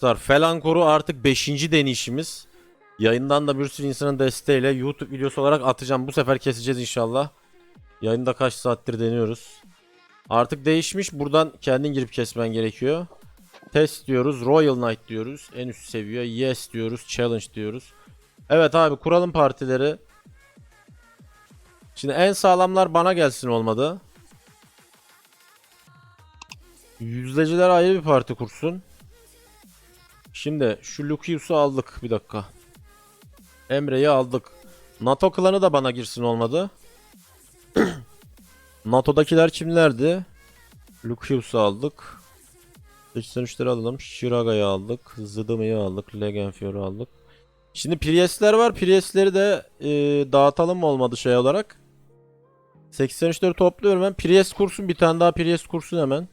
Felankor'u artık 5. deneyişimiz. Yayından da bir sürü insanın desteğiyle YouTube videosu olarak atacağım. Bu sefer keseceğiz inşallah. Yayında kaç saattir deniyoruz. Artık değişmiş. Buradan kendin girip kesmen gerekiyor. Test diyoruz. Royal Knight diyoruz. En üst seviye. Yes diyoruz. Challenge diyoruz. Evet abi kuralım partileri. Şimdi en sağlamlar bana gelsin olmadı. Yüzdeciler ayrı bir parti kursun. Şimdi şu Lucius'u aldık. Bir dakika. Emre'yi aldık. NATO klanı da bana girsin olmadı. NATO'dakiler kimlerdi? Lucius'u aldık. 83'leri alalım. Shiraga'yı aldık. Zıdımı'yı aldık. Legenfior'u aldık. Şimdi Priest'ler var. Priest'leri de e, dağıtalım mı olmadı şey olarak? 83'leri topluyorum ben. Priest kursun. Bir tane daha Priest kursun hemen.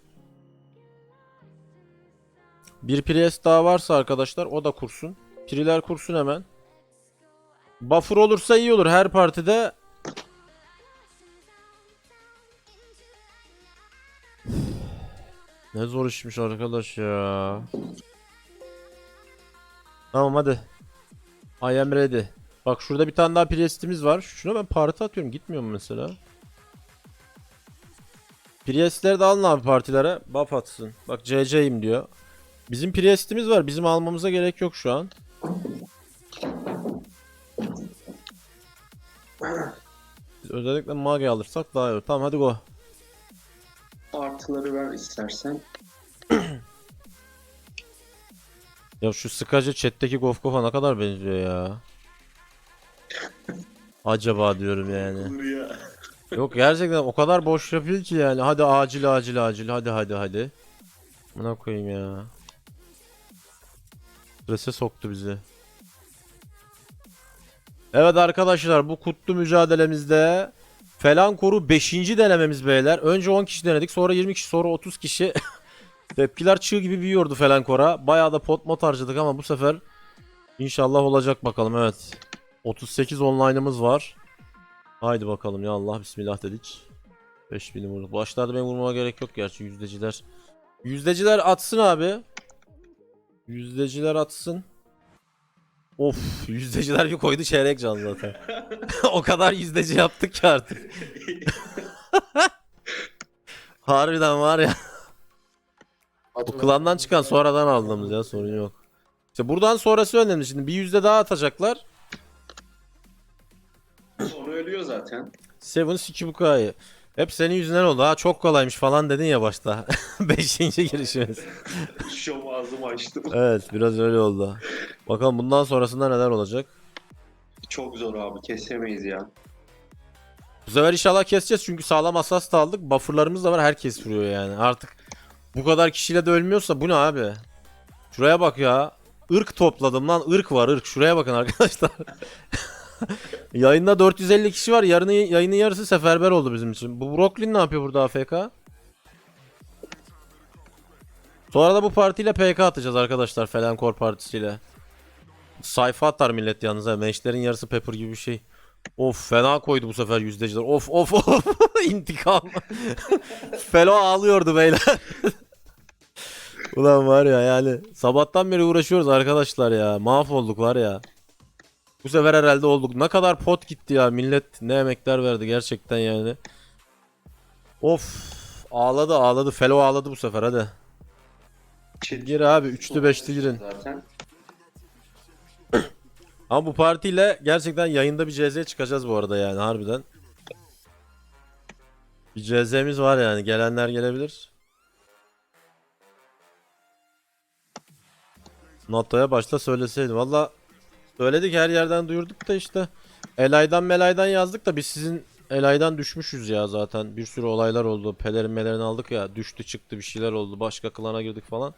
Bir Priest daha varsa arkadaşlar o da kursun. Priler kursun hemen. Buffer olursa iyi olur. Her partide Ne zor işmiş arkadaş ya. Tamam hadi. I am ready. Bak şurada bir tane daha Priest'imiz var. Şuna ben parti atıyorum. Gitmiyor mu mesela? Priest'leri de alın abi partilere. Buff atsın. Bak CC'yim diyor. Bizim Priest'imiz var. Bizim almamıza gerek yok şu an. Biz özellikle Mage alırsak daha iyi olur. Tamam hadi go. Artıları ver istersen. Ya şu sıkacı chat'teki Gofkof'a ne kadar benziyor ya. Acaba diyorum yani. ya. Yok gerçekten o kadar boş yapıyor ki yani. Hadi acil acil acil. Hadi hadi hadi. Buna koyayım ya. Strese soktu bizi. Evet arkadaşlar bu kutlu mücadelemizde Felankor'u 5. denememiz beyler. Önce 10 kişi denedik sonra 20 kişi sonra 30 kişi. Tepkiler çığ gibi büyüyordu Felankor'a. Bayağı da pot mot harcadık ama bu sefer inşallah olacak bakalım evet. 38 online'ımız var. Haydi bakalım ya Allah bismillah dedik. 5000'i vurduk. Başlarda benim vurmama gerek yok gerçi yüzdeciler. Yüzdeciler atsın abi. Yüzdeciler atsın. Of yüzdeciler bir koydu çeyrek can zaten. o kadar yüzdeci yaptık ki artık. Harbiden var ya. Bu klandan çıkan sonradan aldığımız ya sorun yok. İşte buradan sonrası önemli. Şimdi bir yüzde daha atacaklar. Sonra ölüyor zaten. Seven Sikibuka'yı. Hep senin yüzünden oldu. Ha çok kolaymış falan dedin ya başta. Beşinci girişimiz. Şov ağzımı açtım. Evet biraz öyle oldu. Bakalım bundan sonrasında neler olacak. Çok zor abi kesemeyiz ya. Bu sefer inşallah keseceğiz çünkü sağlam asas da aldık. Bufferlarımız da var herkes vuruyor yani. Artık bu kadar kişiyle de ölmüyorsa bu ne abi? Şuraya bak ya. Irk topladım lan. Irk var ırk. Şuraya bakın arkadaşlar. Yayında 450 kişi var. Yarını, yayının yarısı seferber oldu bizim için. Bu Brooklyn ne yapıyor burada AFK? Sonra da bu partiyle PK atacağız arkadaşlar. Felankor partisiyle. Sayfa atar millet yalnız ha. Meşlerin yarısı pepper gibi bir şey. Of fena koydu bu sefer yüzdeciler. Of of of. İntikam. Felo ağlıyordu beyler. Ulan var ya yani sabahtan beri uğraşıyoruz arkadaşlar ya. Mahvolduk var ya. Bu sefer herhalde olduk. Ne kadar pot gitti ya. Millet ne emekler verdi gerçekten yani. Of. Ağladı ağladı. Felo ağladı bu sefer hadi. Gir abi. Üçlü beşli girin. Zaten. Ama bu partiyle gerçekten yayında bir CZ çıkacağız bu arada yani harbiden. Bir CZ'miz var yani. Gelenler gelebilir. NATO'ya başta söyleseydim. Valla söyledik her yerden duyurduk da işte. Elay'dan melaydan yazdık da biz sizin Elay'dan düşmüşüz ya zaten. Bir sürü olaylar oldu. Pelerin melerini aldık ya. Düştü çıktı bir şeyler oldu. Başka klana girdik falan.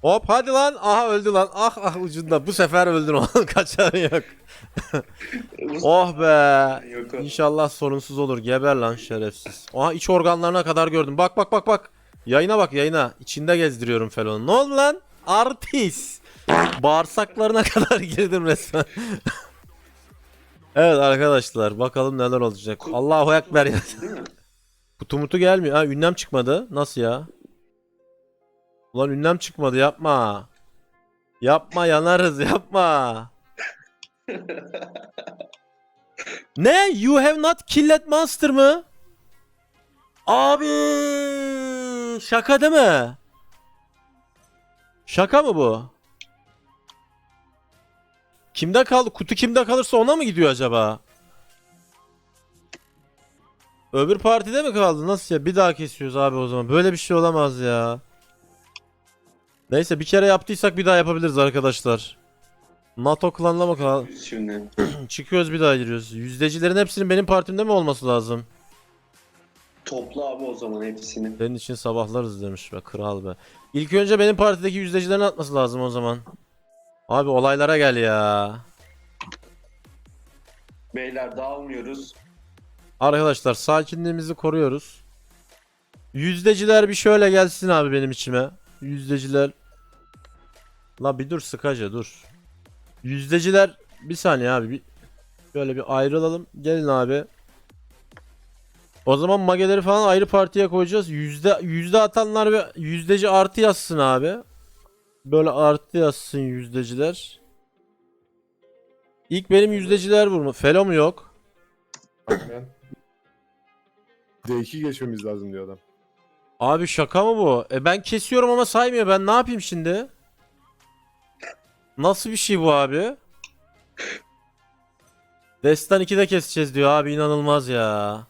Hop hadi lan. Aha öldü lan. Ah ah ucunda. Bu sefer öldün oğlum. Kaçarı yok. oh be. İnşallah sorunsuz olur. Geber lan şerefsiz. Aha iç organlarına kadar gördüm. Bak bak bak bak. Yayına bak yayına. İçinde gezdiriyorum Felon'u. Ne oldu lan? Artist. Bağırsaklarına kadar girdim resmen. evet arkadaşlar bakalım neler olacak. Allahu Ekber ya. Kutu mutu gelmiyor. Ha ünlem çıkmadı. Nasıl ya? Ulan ünlem çıkmadı yapma. Yapma yanarız yapma. ne? You have not killed monster mı? Abi şaka değil mi? Şaka mı bu? Kimde kaldı? Kutu kimde kalırsa ona mı gidiyor acaba? Öbür partide mi kaldı? Nasıl ya? Bir daha kesiyoruz abi o zaman. Böyle bir şey olamaz ya. Neyse bir kere yaptıysak bir daha yapabiliriz arkadaşlar. NATO klanla mı kal? Şimdi. Çıkıyoruz bir daha giriyoruz. Yüzdecilerin hepsinin benim partimde mi olması lazım? Topla abi o zaman hepsini. Senin için sabahlarız demiş be kral be. İlk önce benim partideki yüzdecilerin atması lazım o zaman. Abi olaylara gel ya. Beyler dağılmıyoruz. Arkadaşlar sakinliğimizi koruyoruz. Yüzdeciler bir şöyle gelsin abi benim içime. Yüzdeciler. La bir dur sıkaca dur. Yüzdeciler bir saniye abi bir şöyle bir ayrılalım. Gelin abi. O zaman mageleri falan ayrı partiye koyacağız. Yüzde yüzde atanlar ve yüzdeci artı yazsın abi. Böyle artı yazsın yüzdeciler. İlk benim yüzdeciler vurma. Felo mu yok? Aynen. D2 geçmemiz lazım diyor adam. Abi şaka mı bu? E ben kesiyorum ama saymıyor. Ben ne yapayım şimdi? Nasıl bir şey bu abi? Destan 2'de keseceğiz diyor abi inanılmaz ya.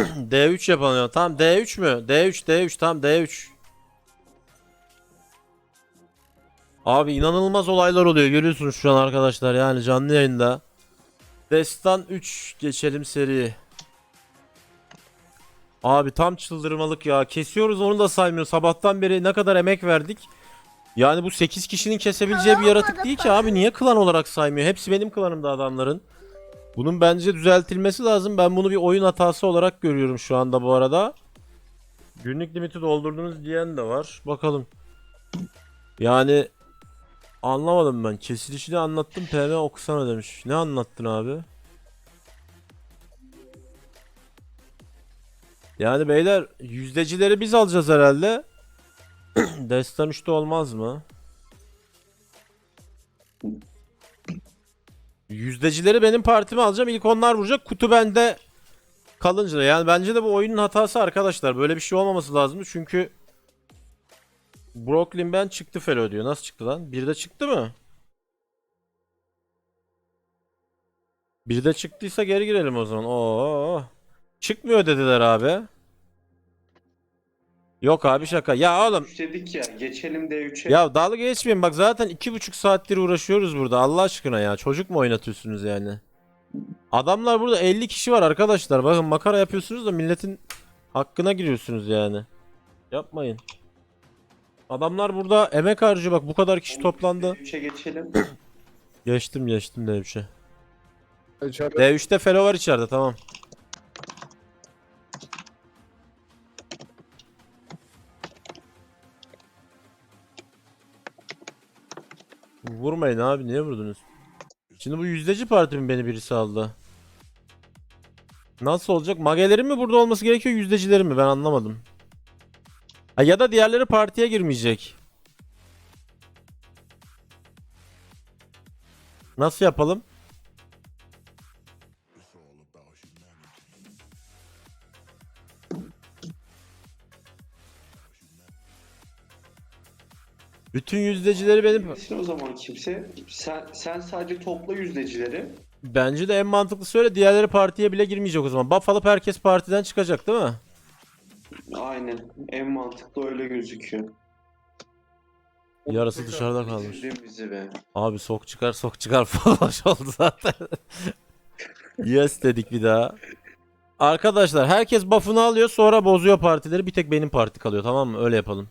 D3 yapalım. ya. Tamam D3 mü? D3 D3 tamam D3. Abi inanılmaz olaylar oluyor görüyorsunuz şu an arkadaşlar yani canlı yayında. Destan 3 geçelim seri. Abi tam çıldırmalık ya. Kesiyoruz onu da saymıyor. Sabahtan beri ne kadar emek verdik. Yani bu 8 kişinin kesebileceği bir yaratık değil ki abi. Niye klan olarak saymıyor? Hepsi benim klanımda adamların. Bunun bence düzeltilmesi lazım. Ben bunu bir oyun hatası olarak görüyorum şu anda bu arada. Günlük limiti doldurdunuz diyen de var. Bakalım. Yani anlamadım ben. Kesilişini anlattım. PM okusana demiş. Ne anlattın abi? Yani beyler yüzdecileri biz alacağız herhalde. Destan 3'te olmaz mı? Yüzdecileri benim partime alacağım. İlk onlar vuracak. Kutu bende kalınca da. Yani bence de bu oyunun hatası arkadaşlar. Böyle bir şey olmaması lazımdı. Çünkü Brooklyn ben çıktı Felo diyor. Nasıl çıktı lan? Bir de çıktı mı? Bir de çıktıysa geri girelim o zaman. Oo. Çıkmıyor dediler abi. Yok abi şaka. Ya oğlum Üç dedik ya geçelim D3'e. ya dalga geçmeyin bak zaten iki buçuk saattir uğraşıyoruz burada Allah aşkına ya çocuk mu oynatıyorsunuz yani? Adamlar burada 50 kişi var arkadaşlar bakın makara yapıyorsunuz da milletin hakkına giriyorsunuz yani. Yapmayın. Adamlar burada emek harcıyor bak bu kadar kişi toplandı. D3'e geçelim. Geçtim geçtim D3'e. İçeride D3'te Felo var içeride tamam. Vurmayın abi niye vurdunuz? Şimdi bu yüzdeci parti mi beni birisi aldı? Nasıl olacak? Magelerin mi burada olması gerekiyor yüzdecilerin mi? Ben anlamadım. Ha, ya da diğerleri partiye girmeyecek. Nasıl yapalım? Bütün yüzdecileri benim Girmesin o zaman kimse. Sen, sen sadece topla yüzdecileri. Bence de en mantıklısı öyle. Diğerleri partiye bile girmeyecek o zaman. Buff alıp herkes partiden çıkacak değil mi? Aynen. En mantıklı öyle gözüküyor. Yarısı dışarıda kalmış. Bitirdin bizi be. Abi sok çıkar sok çıkar falan oldu zaten. yes dedik bir daha. Arkadaşlar herkes buff'ını alıyor sonra bozuyor partileri. Bir tek benim parti kalıyor tamam mı? Öyle yapalım.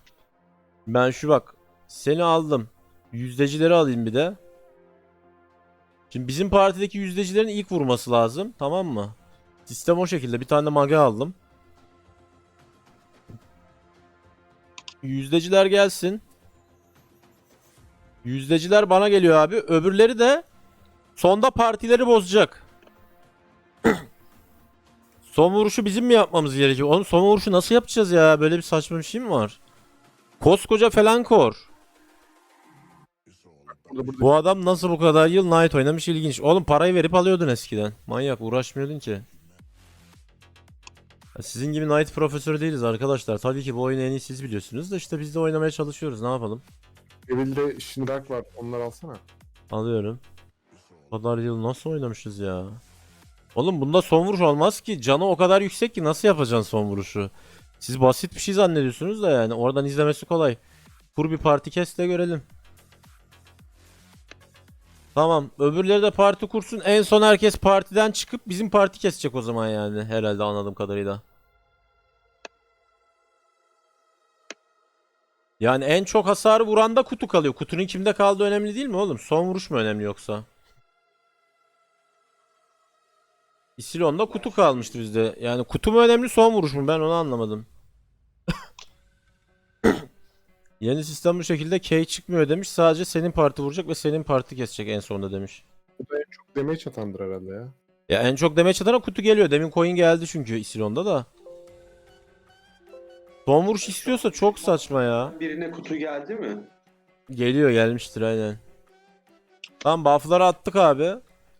Ben şu bak. Seni aldım. Yüzdecileri alayım bir de. Şimdi bizim partideki yüzdecilerin ilk vurması lazım. Tamam mı? Sistem o şekilde. Bir tane de mage aldım. Yüzdeciler gelsin. Yüzdeciler bana geliyor abi. Öbürleri de sonda partileri bozacak. Son vuruşu bizim mi yapmamız gerekiyor? Oğlum son vuruşu nasıl yapacağız ya? Böyle bir saçma bir şey mi var? Koskoca Felankor. Burada burada. Bu adam nasıl bu kadar yıl Knight oynamış ilginç. Oğlum parayı verip alıyordun eskiden. Manyak uğraşmıyordun ki. Ya Sizin gibi Knight profesörü değiliz arkadaşlar. Tabii ki bu oyunu en iyi siz biliyorsunuz da işte biz de oynamaya çalışıyoruz. Ne yapalım? Evil'de Shinrak var. Onları alsana. Alıyorum. Bu kadar yıl nasıl oynamışız ya? Oğlum bunda son vuruş olmaz ki. Canı o kadar yüksek ki nasıl yapacaksın son vuruşu? Siz basit bir şey zannediyorsunuz da yani. Oradan izlemesi kolay. Kur bir parti kes de görelim. Tamam. Öbürleri de parti kursun. En son herkes partiden çıkıp bizim parti kesecek o zaman yani. Herhalde anladığım kadarıyla. Yani en çok hasarı vuranda kutu kalıyor. Kutunun kimde kaldığı önemli değil mi oğlum? Son vuruş mu önemli yoksa? İsilon'da kutu kalmıştı bizde. Yani kutu mu önemli son vuruş mu? Ben onu anlamadım. Yeni sistem bu şekilde K çıkmıyor demiş. Sadece senin parti vuracak ve senin parti kesecek en sonunda demiş. Bu da en çok damage atandır herhalde ya. Ya en çok damage atana kutu geliyor. Demin coin geldi çünkü Isilon'da da. Son vuruş istiyorsa çok saçma ya. Birine kutu geldi mi? Geliyor gelmiştir aynen. Tamam buff'ları attık abi.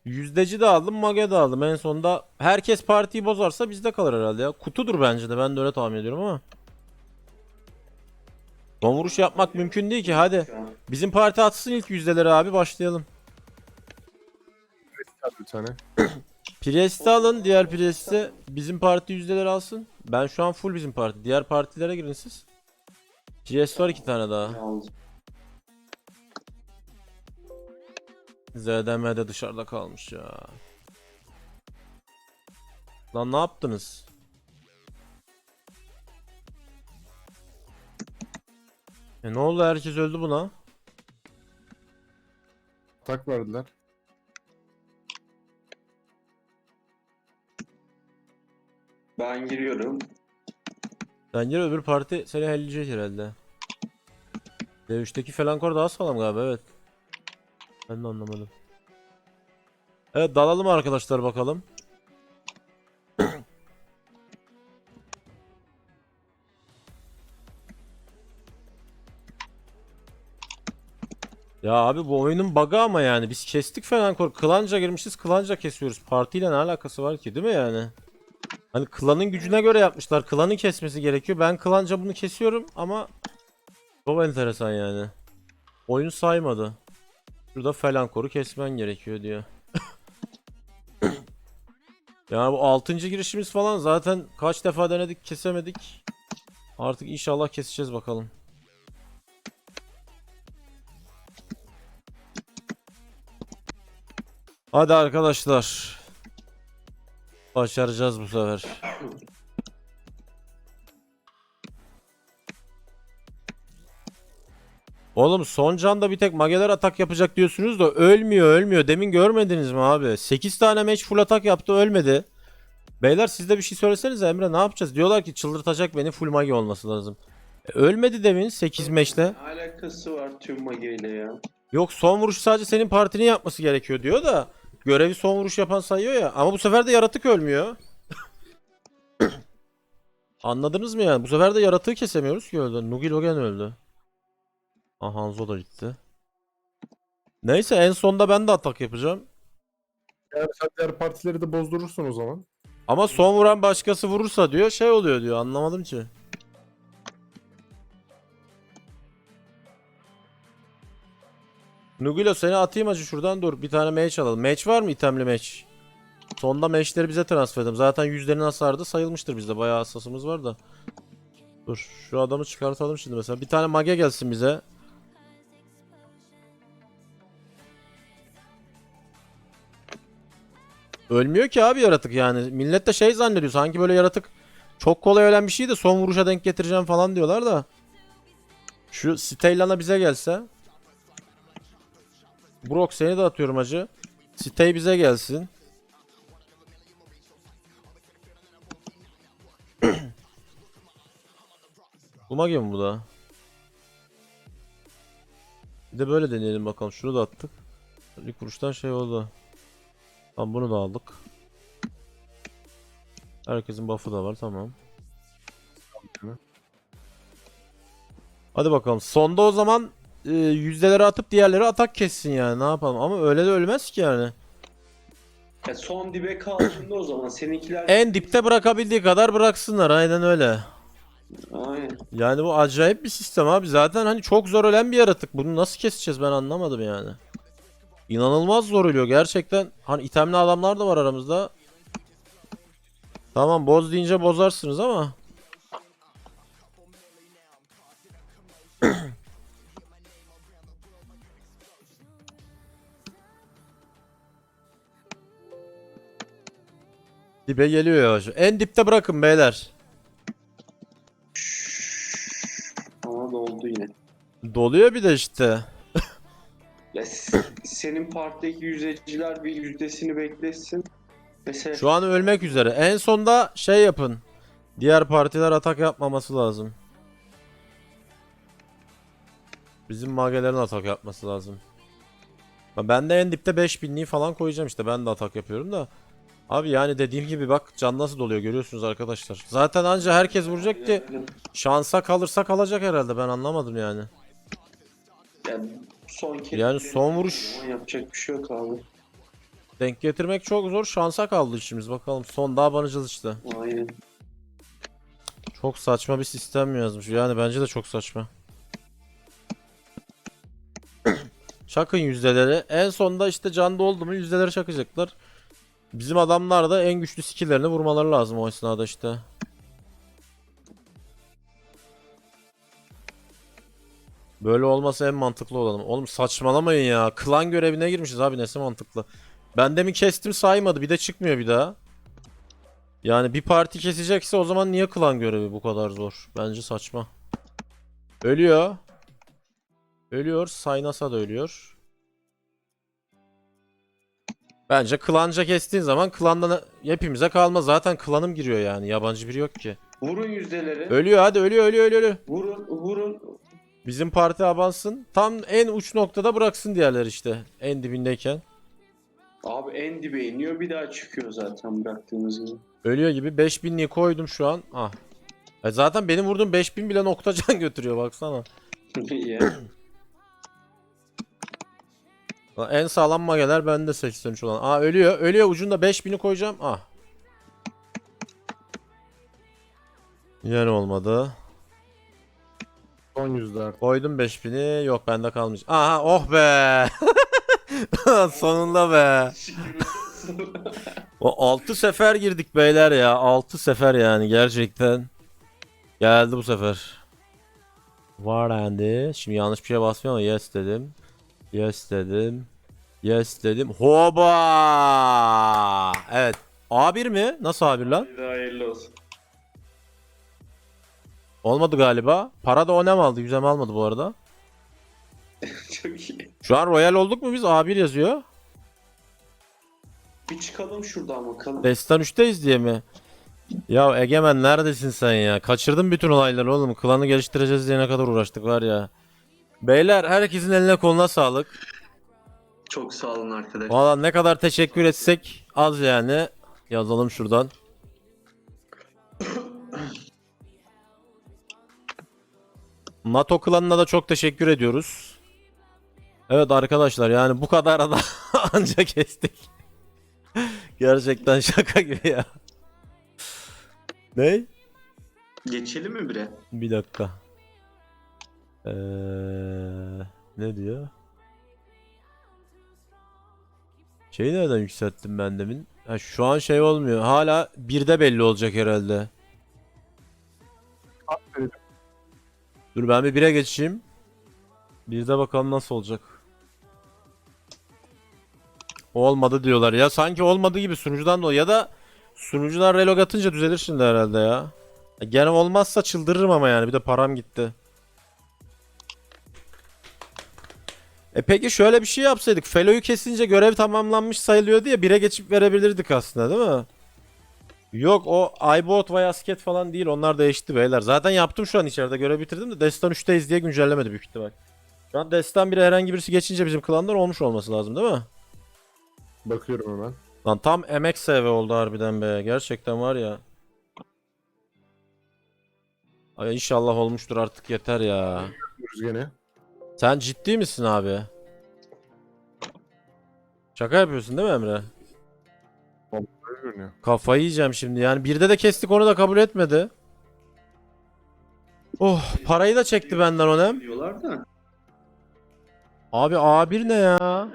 Yüzdeci de aldım, mage de aldım. En sonunda herkes partiyi bozarsa bizde kalır herhalde ya. Kutudur bence de ben de öyle tahmin ediyorum ama. Son vuruş yapmak mümkün değil ki hadi. Bizim parti atsın ilk yüzdeleri abi başlayalım. Bir tane. Priest'i alın diğer Priest'i bizim parti yüzdeleri alsın. Ben şu an full bizim parti. Diğer partilere girin siz. Priest var iki tane daha. ZDM de dışarıda kalmış ya. Lan ne yaptınız? E ne oldu herkes öldü buna? Atak verdiler. Ben giriyorum. Bence öbür parti seni helleyecek herhalde. D3'teki Felankor daha sağlam galiba evet. Ben de anlamadım. Evet dalalım arkadaşlar bakalım. Ya abi bu oyunun bug'ı ama yani biz kestik Felankor. Klanca girmişiz klanca kesiyoruz. Partiyle ne alakası var ki değil mi yani? Hani klanın gücüne göre yapmışlar. Klanın kesmesi gerekiyor. Ben klanca bunu kesiyorum ama çok enteresan yani. Oyun saymadı. Şurada Felankor'u kesmen gerekiyor diyor. yani bu 6. girişimiz falan zaten kaç defa denedik kesemedik. Artık inşallah keseceğiz bakalım. Hadi arkadaşlar. Başaracağız bu sefer. Oğlum son canda bir tek mageler atak yapacak diyorsunuz da ölmüyor ölmüyor. Demin görmediniz mi abi? 8 tane match full atak yaptı ölmedi. Beyler siz de bir şey söylesenize Emre ne yapacağız? Diyorlar ki çıldırtacak beni full mage olması lazım. E, ölmedi demin 8 match'le. Ne alakası var tüm mageyle ya? Yok son vuruşu sadece senin partinin yapması gerekiyor diyor da görevi son vuruş yapan sayıyor ya. Ama bu sefer de yaratık ölmüyor. Anladınız mı yani? Bu sefer de yaratığı kesemiyoruz ki öldü. Nugi Logan öldü. Aha Hanzo da gitti. Neyse en sonda ben de atak yapacağım. Yani sen diğer partileri de bozdurursun o zaman. Ama son vuran başkası vurursa diyor şey oluyor diyor anlamadım ki. Nugilo seni atayım acı şuradan dur bir tane match alalım. Match var mı itemli match? Sonda matchleri bize transfer edelim. Zaten yüzlerin hasarı sayılmıştır bizde. Bayağı hassasımız var da. Dur şu adamı çıkartalım şimdi mesela. Bir tane mage gelsin bize. Ölmüyor ki abi yaratık yani. Millet de şey zannediyor. Sanki böyle yaratık çok kolay ölen bir şey de son vuruşa denk getireceğim falan diyorlar da. Şu Steylan'a bize gelse. Brock seni de atıyorum acı. Stey bize gelsin. bu mage mi bu da? Bir de böyle deneyelim bakalım. Şunu da attık. İlk vuruştan şey oldu. Tamam bunu da aldık. Herkesin buff'ı da var tamam. Hadi bakalım. Sonda o zaman e, yüzdeleri atıp diğerleri atak kessin yani. Ne yapalım? Ama öyle de ölmez ki yani. Ya son dibe kaldığında o zaman seninkiler... En dipte bırakabildiği kadar bıraksınlar. Aynen öyle. Aynen. Yani bu acayip bir sistem abi. Zaten hani çok zor ölen bir yaratık. Bunu nasıl keseceğiz ben anlamadım yani. İnanılmaz zor ölüyor gerçekten. Hani itemli adamlar da var aramızda. Tamam boz deyince bozarsınız ama. Dibe geliyor yavaş. En dipte bırakın beyler. Ama doldu yine. Doluyor bir de işte. Ya s- senin partideki yüzeciler bir yüzdesini beklesin. Mesela Şu an ölmek üzere. En sonda şey yapın. Diğer partiler atak yapmaması lazım. Bizim magelerin atak yapması lazım. Ha, Ben de en dipte 5000'liği falan koyacağım işte. Ben de atak yapıyorum da. Abi yani dediğim gibi bak can nasıl doluyor görüyorsunuz arkadaşlar. Zaten anca herkes vuracak ki şansa kalırsa kalacak herhalde ben anlamadım yani. Yani son kez Yani son vuruş yapacak bir şey yok abi. denk getirmek çok zor. Şansa kaldı işimiz bakalım. Son daha banıcıl işte. Aynen. Çok saçma bir sistem yazmış. Yani bence de çok saçma. Çakın yüzdeleri. En sonda işte can doldu mu yüzdeleri çakacaklar. Bizim adamlar da en güçlü skill'lerini vurmaları lazım o esnada işte. Böyle olmasa en mantıklı olalım. Oğlum saçmalamayın ya. Klan görevine girmişiz abi nesi mantıklı. Ben demin kestim saymadı. Bir de çıkmıyor bir daha. Yani bir parti kesecekse o zaman niye klan görevi bu kadar zor? Bence saçma. Ölüyor. Ölüyor. Saynasa da ölüyor. Bence klanca kestiğin zaman klandan hepimize kalmaz. Zaten klanım giriyor yani. Yabancı biri yok ki. Vurun yüzdeleri. Ölüyor hadi ölüyor ölüyor ölüyor. ölüyor. Vurun vurun. Bizim parti abansın. Tam en uç noktada bıraksın diğerler işte. En dibindeyken. Abi en dibe iniyor bir daha çıkıyor zaten bıraktığımız gibi. Ölüyor gibi 5000'liği koydum şu an. Ah. E zaten benim vurduğum 5000 bile nokta can götürüyor baksana. Lan En sağlam mageler bende 83 olan. Aa ölüyor. Ölüyor ucunda 5000'i koyacağım. Ah. Yani olmadı. Son yüzde artık. Koydum 5000'i. Yok bende kalmış. Aha oh be. Sonunda be. O 6 sefer girdik beyler ya. 6 sefer yani gerçekten. Geldi bu sefer. Var Andy. Şimdi yanlış bir şeye basmıyorum ama yes dedim. Yes dedim. Yes dedim. Hoba! Evet. A1 mi? Nasıl A1 lan? Hadi hayırlı olsun. Olmadı galiba. Para da o ne mi aldı? Yüzem almadı bu arada. Çok iyi. Şu an Royal olduk mu biz? A1 yazıyor. Bir çıkalım şuradan bakalım. Destan 3'teyiz diye mi? Ya Egemen neredesin sen ya? Kaçırdın bütün olayları oğlum. Klanı geliştireceğiz diye ne kadar uğraştık var ya. Beyler herkesin eline koluna sağlık. Çok sağ olun arkadaşlar. Valla ne kadar teşekkür etsek az yani. Yazalım şuradan. NATO klanına da çok teşekkür ediyoruz. Evet arkadaşlar yani bu kadar da anca kestik. Gerçekten şaka gibi ya. Ne? Geçelim mi bire? Bir dakika. Ee, ne diyor? Şeyi nereden yükselttim ben demin? Ha, şu an şey olmuyor. Hala birde belli olacak herhalde. Dur ben bir bire geçeyim. Birde bakalım nasıl olacak. Olmadı diyorlar ya. Sanki olmadı gibi sunucudan dolayı ya da sunucudan relog atınca düzelir şimdi herhalde ya. Ya Gene olmazsa çıldırırım ama yani bir de param gitti. E peki şöyle bir şey yapsaydık. Felo'yu kesince görev tamamlanmış sayılıyordu ya 1'e geçip verebilirdik aslında değil mi? Yok o iBot veya Sket falan değil onlar değişti beyler. Zaten yaptım şu an içeride görev bitirdim de Destan 3'teyiz diye güncellemedi büyük ihtimal. Şu an Destan 1'e herhangi birisi geçince bizim klanlar olmuş olması lazım değil mi? Bakıyorum hemen. Lan tam emek SV oldu harbiden be. Gerçekten var ya. Ay inşallah olmuştur artık yeter ya. Görürüz gene. Sen ciddi misin abi? Şaka yapıyorsun değil mi Emre? Görünüyor. Kafayı yiyeceğim şimdi. Yani birde de kestik onu da kabul etmedi. Oh parayı da çekti benden onem. Diyorlar da. Abi A1 ne ya?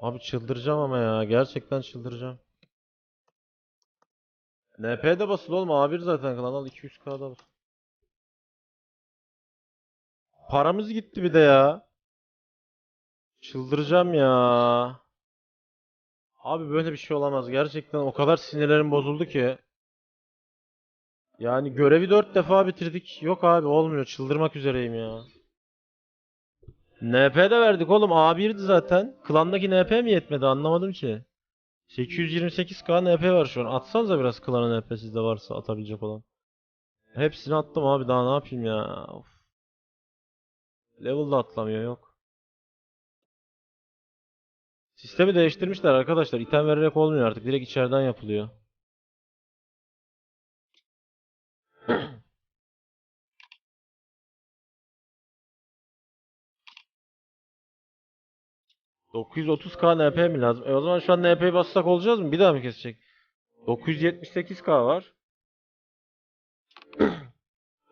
Abi çıldıracağım ama ya. Gerçekten çıldıracağım. NP'de basılı olma. A1 zaten kanal 200k'da basılı. Paramız gitti bir de ya. Çıldıracağım ya. Abi böyle bir şey olamaz. Gerçekten o kadar sinirlerim bozuldu ki. Yani görevi 4 defa bitirdik. Yok abi olmuyor. Çıldırmak üzereyim ya. NP'de verdik oğlum. A1'di zaten. Klandaki NP mi yetmedi anlamadım ki. 828k NP var şu an. Atsanıza biraz klanın NP sizde varsa atabilecek olan. Hepsini attım abi daha ne yapayım ya. Of. Level da atlamıyor yok. Sistemi değiştirmişler arkadaşlar. İtem vererek olmuyor artık. Direkt içeriden yapılıyor. ...930k NP mi lazım? E o zaman şu an NP'yi bassak olacağız mı? Bir daha mı kesecek? 978k var.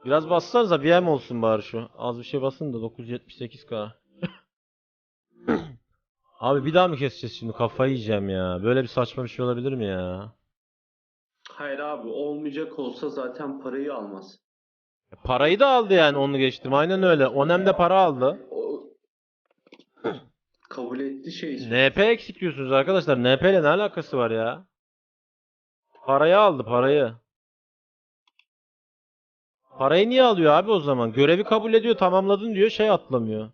Biraz bassanıza bir M olsun bari şu. Az bir şey basın da 978k. Abi bir daha mı keseceğiz şimdi? Kafayı yiyeceğim ya. Böyle bir saçma bir şey olabilir mi ya? Hayır abi olmayacak olsa zaten parayı almaz. Parayı da aldı yani onu geçtim. Aynen öyle. Onem de para aldı. O kabul etti şey. NP eksik diyorsunuz arkadaşlar. NP ile ne alakası var ya? Parayı aldı parayı. Parayı niye alıyor abi o zaman? Görevi kabul ediyor tamamladın diyor şey atlamıyor.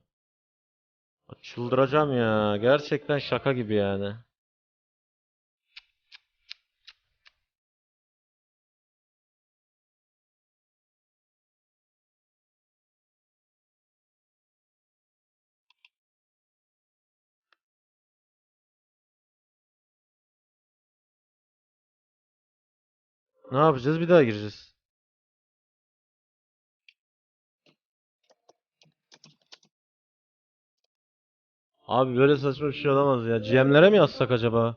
Çıldıracağım ya. Gerçekten şaka gibi yani. Ne yapacağız? Bir daha gireceğiz. Abi böyle saçma bir şey olamaz ya. GM'lere mi yazsak acaba?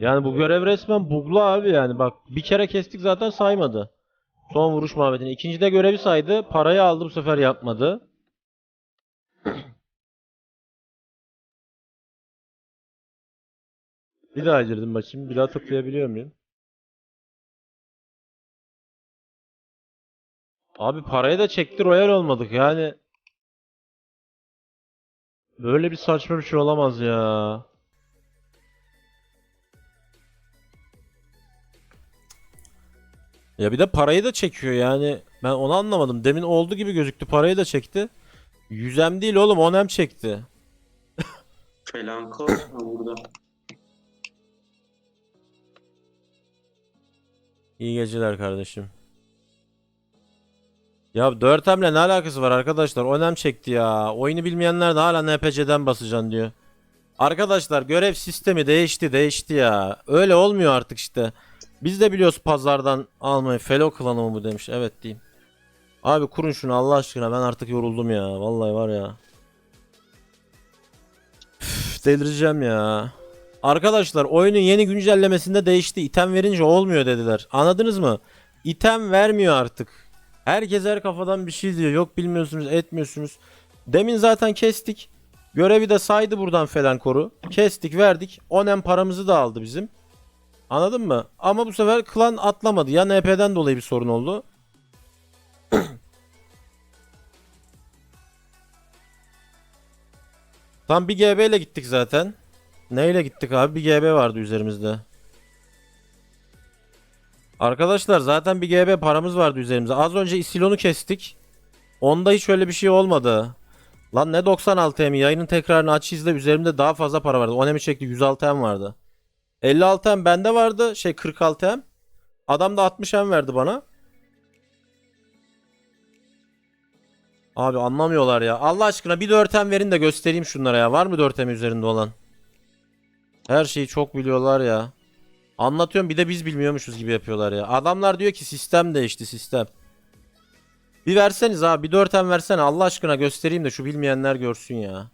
Yani bu görev resmen buglu abi yani. Bak bir kere kestik zaten saymadı. Son vuruş muhabbetini. İkincide görevi saydı. Parayı aldı bu sefer yapmadı. Bir daha girdim bakayım. Bir daha tıklayabiliyor muyum? Abi parayı da çekti royal olmadık yani. Böyle bir saçma bir şey olamaz ya. Ya bir de parayı da çekiyor yani. Ben onu anlamadım. Demin oldu gibi gözüktü. Parayı da çekti. Yüzem değil oğlum. Onem çekti. Felanko burada. İyi geceler kardeşim. Ya 4M'le ne alakası var arkadaşlar? Onem çekti ya. Oyunu bilmeyenler de hala NPC'den basacaksın diyor. Arkadaşlar görev sistemi değişti değişti ya. Öyle olmuyor artık işte. Biz de biliyoruz pazardan almayı. Fellow klanı mı bu demiş. Evet diyeyim. Abi kurun şunu Allah aşkına ben artık yoruldum ya. Vallahi var ya. Üf, delireceğim ya. Arkadaşlar oyunun yeni güncellemesinde değişti. İtem verince olmuyor dediler. Anladınız mı? İtem vermiyor artık. Herkes her kafadan bir şey diyor. Yok bilmiyorsunuz, etmiyorsunuz. Demin zaten kestik. Görevi de saydı buradan falan koru. Kestik, verdik. Onem paramızı da aldı bizim. Anladın mı? Ama bu sefer klan atlamadı. Ya NP'den dolayı bir sorun oldu. Tam bir GB ile gittik zaten. Neyle gittik abi? Bir GB vardı üzerimizde. Arkadaşlar zaten bir GB paramız vardı üzerimizde. Az önce Isilon'u kestik. Onda hiç öyle bir şey olmadı. Lan ne 96 M yayının tekrarını aç izle üzerimde daha fazla para vardı. Onemi çekti 106 M vardı. 56 M bende vardı. Şey 46 M. Adam da 60 M verdi bana. Abi anlamıyorlar ya. Allah aşkına bir 4 M verin de göstereyim şunlara ya. Var mı 4 M üzerinde olan? Her şeyi çok biliyorlar ya. Anlatıyorum bir de biz bilmiyormuşuz gibi yapıyorlar ya. Adamlar diyor ki sistem değişti sistem. Bir verseniz abi bir dörten versene Allah aşkına göstereyim de şu bilmeyenler görsün ya.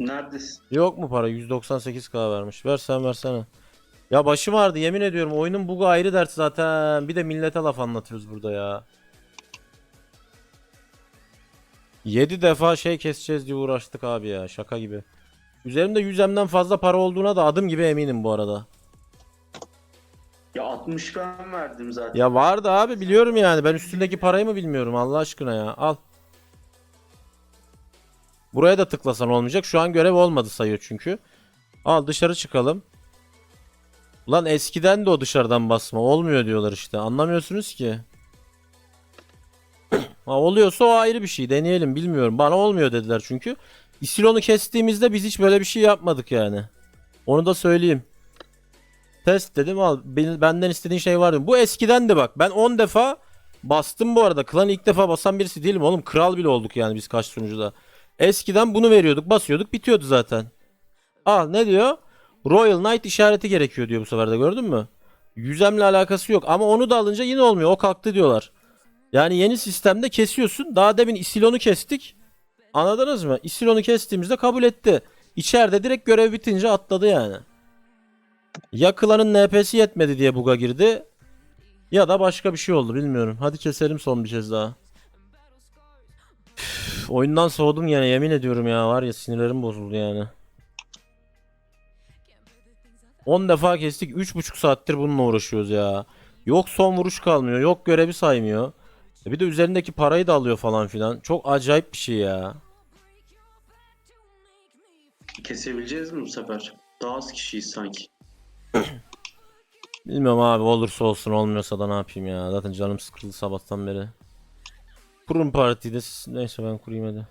Neredesin? Yok mu para 198k vermiş. Versen versene. Ya başım ağrıdı yemin ediyorum oyunun bugu ayrı dert zaten. Bir de millete laf anlatıyoruz burada ya. 7 defa şey keseceğiz diye uğraştık abi ya şaka gibi. Üzerimde 100M'den fazla para olduğuna da adım gibi eminim bu arada. Ya 60 ben verdim zaten. Ya vardı abi biliyorum yani. Ben üstündeki parayı mı bilmiyorum Allah aşkına ya. Al. Buraya da tıklasan olmayacak. Şu an görev olmadı sayıyor çünkü. Al dışarı çıkalım. Ulan eskiden de o dışarıdan basma. Olmuyor diyorlar işte. Anlamıyorsunuz ki. ha, oluyorsa o ayrı bir şey. Deneyelim bilmiyorum. Bana olmuyor dediler çünkü. İsilonu kestiğimizde biz hiç böyle bir şey yapmadık yani. Onu da söyleyeyim. Test dedim al. Benim, benden istediğin şey var mı? Bu eskiden de bak. Ben 10 defa bastım bu arada. Klan ilk defa basan birisi değilim oğlum. Kral bile olduk yani biz kaç sunucuda. Eskiden bunu veriyorduk. Basıyorduk bitiyordu zaten. Al ne diyor? Royal Knight işareti gerekiyor diyor bu sefer de gördün mü? Yüzemle alakası yok ama onu da alınca yine olmuyor. O kalktı diyorlar. Yani yeni sistemde kesiyorsun. Daha demin Isilon'u kestik. Anladınız mı? Isilon'u kestiğimizde kabul etti. İçeride direkt görev bitince atladı yani. Ya klanın NP'si yetmedi diye buga girdi. Ya da başka bir şey oldu bilmiyorum. Hadi keselim son bir kez daha. Üf, oyundan soğudum yani yemin ediyorum ya var ya sinirlerim bozuldu yani. 10 defa kestik 3,5 saattir bununla uğraşıyoruz ya. Yok son vuruş kalmıyor yok görevi saymıyor. E bir de üzerindeki parayı da alıyor falan filan. Çok acayip bir şey ya. Kesebileceğiz mi bu sefer? Daha az kişiyiz sanki. Bilmiyorum abi olursa olsun olmuyorsa da ne yapayım ya. Zaten canım sıkıldı sabahtan beri. Kurun partiyi de siz- neyse ben kurayım hadi.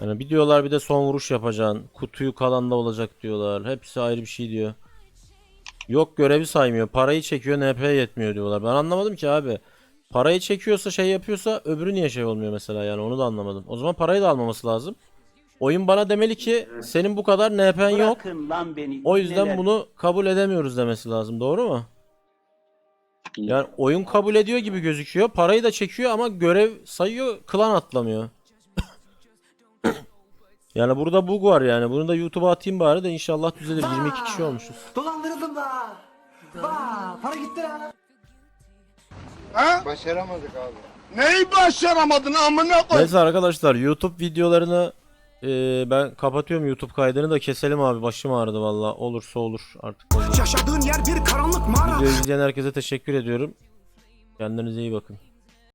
Yani bir diyorlar bir de son vuruş yapacaksın. Kutuyu kalanda olacak diyorlar. Hepsi ayrı bir şey diyor. Yok görevi saymıyor. Parayı çekiyor NP yetmiyor diyorlar. Ben anlamadım ki abi. Parayı çekiyorsa şey yapıyorsa öbürü niye şey olmuyor mesela yani onu da anlamadım. O zaman parayı da almaması lazım. Oyun bana demeli ki senin bu kadar NP'n yok. Bırakın lan beni. O yüzden neler- bunu kabul edemiyoruz demesi lazım. Doğru mu? Yani oyun kabul ediyor gibi gözüküyor. Parayı da çekiyor ama görev sayıyor, klan atlamıyor. yani burada bug var yani. Bunu da YouTube'a atayım bari de inşallah düzelir. 22 kişi olmuşuz. Dolandırıldım da. Vaa para gitti ya. Başaramadık abi. Neyi başaramadın amına koy? Neyse arkadaşlar YouTube videolarını e, ben kapatıyorum YouTube kaydını da keselim abi. Başım ağrıdı valla. Olursa olur artık. Yaşadığın yer bir karanlık mağara. Videoyu izleyen herkese teşekkür ediyorum. Kendinize iyi bakın.